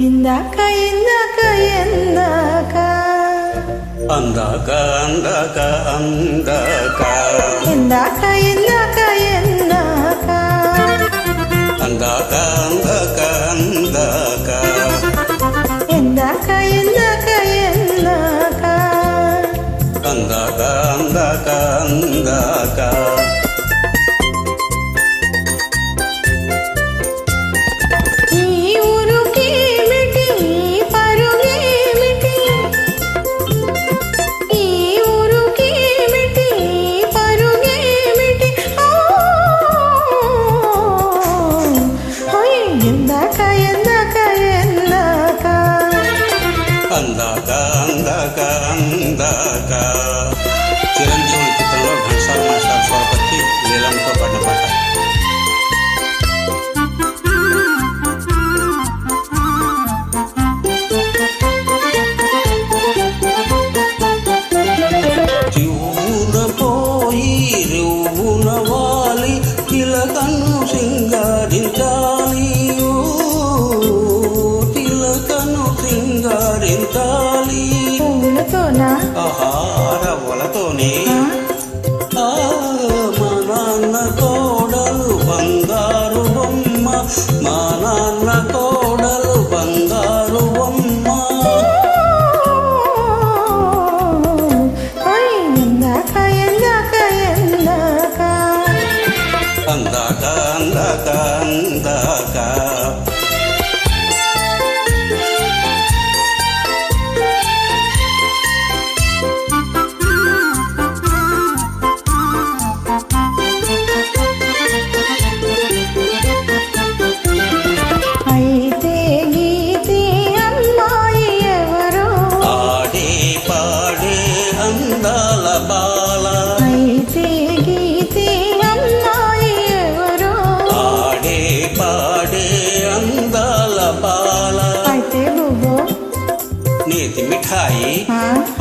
ఇందాక ఇందాక ఇందాక. అందాక అందాక అందాక. ఇందాక Bantul Ketelok Hansar ಕಂದ ಕಂದ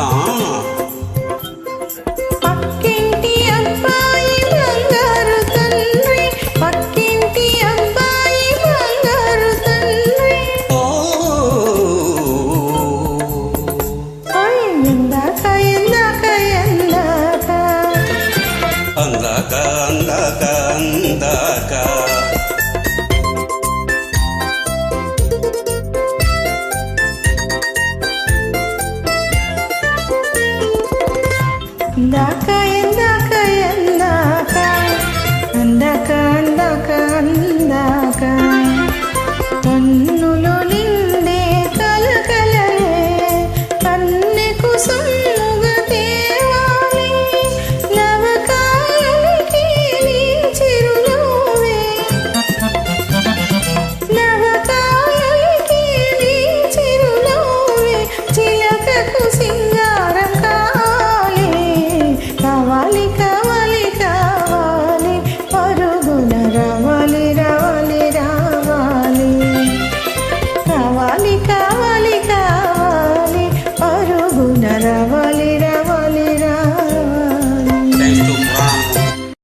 हाँ అందాక ఎందాక ఎందాక. అందాక అందాక అందాక కన్నులు నిండే కలకలే కన్నెకు సొమ్ముగ తేవాలి. నవకాలకి నీ చిరునవ్వే నవకాలకి నీ చిరునవ్వే చిలకకు సింగ